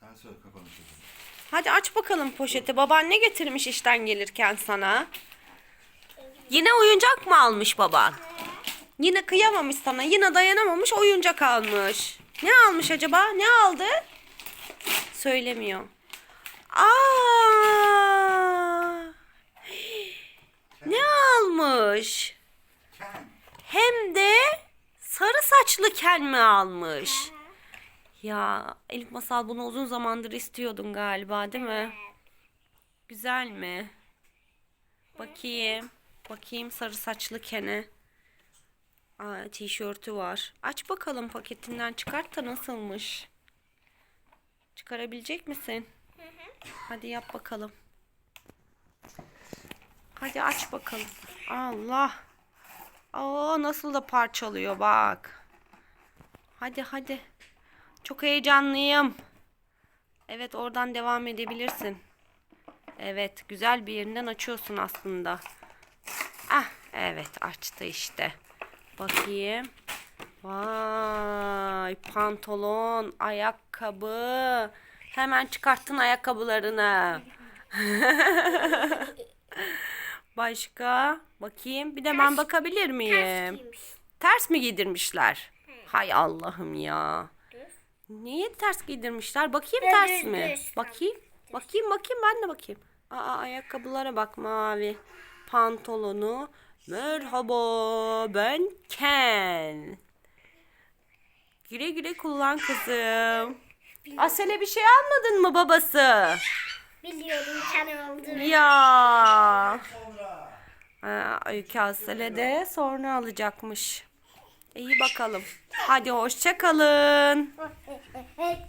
Sen söyle çözün. Hadi aç bakalım poşeti. Baban ne getirmiş işten gelirken sana? Yine oyuncak mı almış baban? Yine kıyamamış sana. Yine dayanamamış oyuncak almış. Ne almış acaba? Ne aldı? Söylemiyor. Aa! Ne almış? Hem de sarı saçlı Ken mi almış? Ya Elif Masal bunu uzun zamandır istiyordun galiba değil mi? Güzel mi? Bakayım. Bakayım sarı saçlı Ken'e. Aa, tişörtü var. Aç bakalım paketinden çıkart da nasılmış. Çıkarabilecek misin? Hadi yap bakalım. Hadi aç bakalım. Allah. Aa nasıl da parçalıyor bak. Hadi hadi. Çok heyecanlıyım. Evet oradan devam edebilirsin. Evet güzel bir yerinden açıyorsun aslında. Ah evet açtı işte. Bakayım. Vay pantolon, ayakkabı. Hemen çıkarttın ayakkabılarını. Başka? Bakayım. Bir de ben bakabilir miyim? Giymiş. Ters mi giydirmişler? Hay Allah'ım ya. Niye ters giydirmişler? Bakayım Dur, ters mi? dur. Bakayım. Bakayım bakayım ben de bakayım. Aa ayakkabılara bak mavi. Pantolonu. Merhaba ben Ken. Güle güle kullan kızım. Asele bir şey almadın mı babası? Biliyordum sen olduğunu. Ya. Ha, Öykü Asele de sonra alacakmış. İyi bakalım. Hadi hoşça kalın.